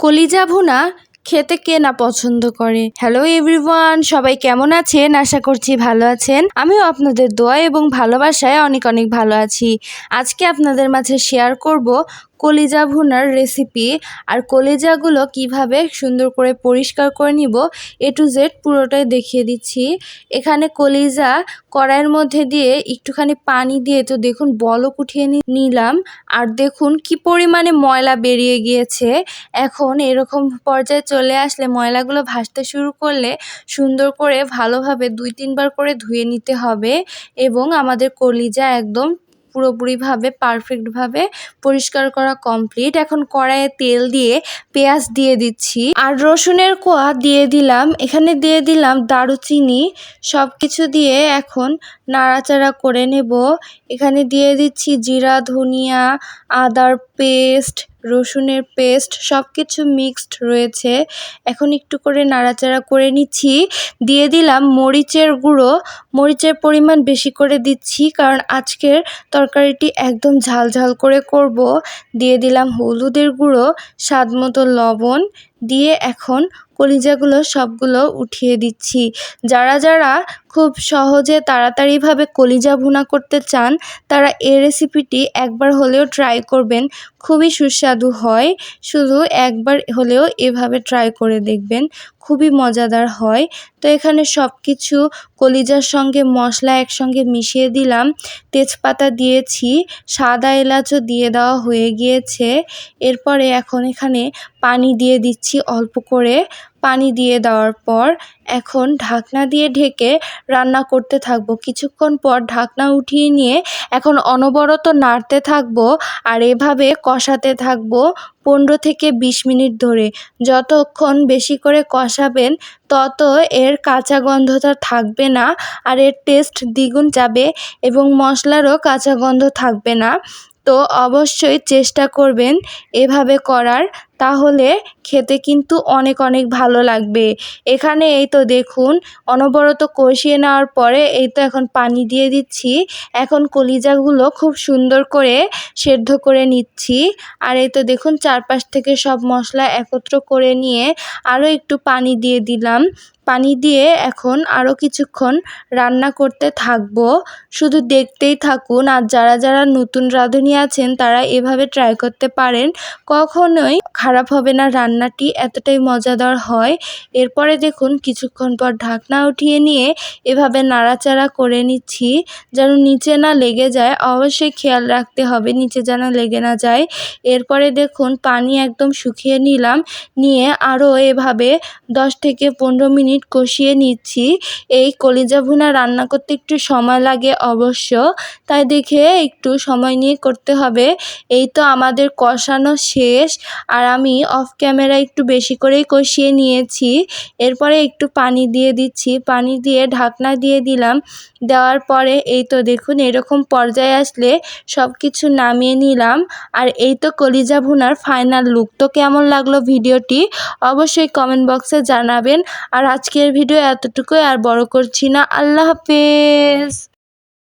কলিজা ভুনা খেতে কে না পছন্দ করে? হ্যালো এভরিওয়ান সবাই কেমন আছেন? আশা করছি ভালো আছেন। আমিও আপনাদের দোয়া এবং ভালোবাসায় অনেক অনেক ভালো আছি। আজকে আপনাদের মাঝে শেয়ার করব কলিজা ভুনার রেসিপি আর কলিজাগুলো কীভাবে সুন্দর করে পরিষ্কার করে নিব, এ টু জেড পুরোটাই দেখিয়ে দিচ্ছি। এখানে কলিজা কড়াইয়ের মধ্যে দিয়ে একটুখানি পানি দিয়ে তো দেখুন বলক উঠিয়ে নিলাম। আর দেখুন কি পরিমাণে ময়লা বেরিয়ে গিয়েছে। এখন এরকম পর্যায়ে চলে আসলে ময়লাগুলো ভাসতে শুরু করলে সুন্দর করে ভালোভাবে দুই তিনবার করে ধুয়ে নিতে হবে এবং আমাদের কলিজা একদম পুরোপুরিভাবে পারফেক্টভাবে পরিষ্কার করা কমপ্লিট এখন কড়াইয়ে তেল দিয়ে পেঁয়াজ দিয়ে দিচ্ছি। আর রসুনের কোয়া দিয়ে দিলাম। এখানে দিয়ে দিলাম দারুচিনি। সব কিছু দিয়ে এখন নাড়াচাড়া করে নেব। এখানে দিয়ে দিচ্ছি জিরা, ধনিয়া, আদার পেস্ট রসুনের পেস্ট সব কিছু মিক্সড রয়েছে। এখন একটু করে নাড়াচাড়া করে নিচ্ছি। দিয়ে দিলাম মরিচের গুঁড়ো। মরিচের পরিমাণ বেশি করে দিচ্ছি কারণ আজকের তরকারিটি একদম ঝাল ঝাল করে করব। দিয়ে দিলাম হলুদের গুঁড়ো স্বাদ মতো লবণ। দিয়ে এখন কলিজাগুলো সবগুলো উঠিয়ে দিচ্ছি। যারা যারা খুব সহজে তাড়াতাড়িভাবে কলিজা ভুনা করতে চান, তারা এই রেসিপিটি একবার হলেও ট্রাই করবেন। খুবই সুস্বাদু হয়। শুধু একবার হলেও এভাবে ট্রাই করে দেখবেন। খুবই মজাদার হয়। তো এখানে সব কিছু কলিজার সঙ্গে মশলা একসঙ্গে মিশিয়ে দিলাম। তেজপাতা দিয়েছি, সাদা এলাচও দিয়ে দেওয়া হয়ে গিয়েছে। এরপরে এখন এখানে পানি দিয়ে দিচ্ছি অল্প করে। পানি দিয়ে দেওয়ার পর এখন ঢাকনা দিয়ে ঢেকে রান্না করতে থাকব। কিছুক্ষণ পর ঢাকনা উঠিয়ে নিয়ে এখন অনবরত নাড়তে থাকব আর এভাবে কষাতে থাকব পনেরো থেকে বিশ মিনিট ধরে। যতক্ষণ বেশি করে কষাবেন, তত এর কাঁচা গন্ধটা থাকবে না আর এর টেস্ট দ্বিগুণ যাবে এবং মশলারও কাঁচা গন্ধ থাকবে না। তো অবশ্যই চেষ্টা করবেন এভাবে করার। তাহলে খেতে কিন্তু অনেক অনেক ভালো লাগবে। এখানে এই তো দেখুন, অনবরত কষিয়ে নেওয়ার পরে এই তো এখন পানি দিয়ে দিচ্ছি। এখন কলিজাগুলো খুব সুন্দর করে সেদ্ধ করে নিচ্ছি। আর এই তো দেখুন, চারপাশ থেকে সব মশলা একত্র করে নিয়ে আরও একটু পানি দিয়ে দিলাম। পানি দিয়ে এখন আরও কিছুক্ষণ রান্না করতে থাকব। শুধু দেখতেই থাকুন, আর যারা যারা নতুন রাঁধুনি আছেন তারা এভাবে ট্রাই করতে পারেন। কখনোই খারাপ হবে না, রান্নাটি এতটাই মজাদার হয়। এরপরে দেখুন, কিছুক্ষণ পর ঢাকনা উঠিয়ে নিয়ে এভাবে নাড়াচাড়া করে নিচ্ছি, যেন নিচে না লেগে যায়। অবশ্যই খেয়াল রাখতে হবে, নিচে যেন লেগে না যায়। এরপরে দেখুন, পানি একদম শুকিয়ে নিলাম, নিয়ে আরও এভাবে দশ থেকে পনেরো মিনিট কষিয়ে নিচ্ছি। এই কলিজা ভুনা রান্না করতে একটু সময় লাগে অবশ্য, তাই দেখে একটু সময় নিয়ে করতে হবে। এই তো আমাদের কষানো শেষ, আর আমি অফ ক্যামেরা একটু বেশি করেই কষিয়ে নিয়েছি। এরপরে একটু পানি দিয়ে দিচ্ছি। পানি দিয়ে ঢাকনা দিয়ে দিলাম। দেওয়ার পরে এই তো দেখুন, এরকম পর্যায়ে আসলে সব কিছু নামিয়ে নিলাম। আর এই তো কলিজা ভুনার ফাইনাল লুক তো কেমন লাগল ভিডিওটি? অবশ্যই কমেন্ট বক্সে জানাবেন। আর আজকের ভিডিও এতটুকুই, আর বড় করছি না। আল্লাহ হাফেজ!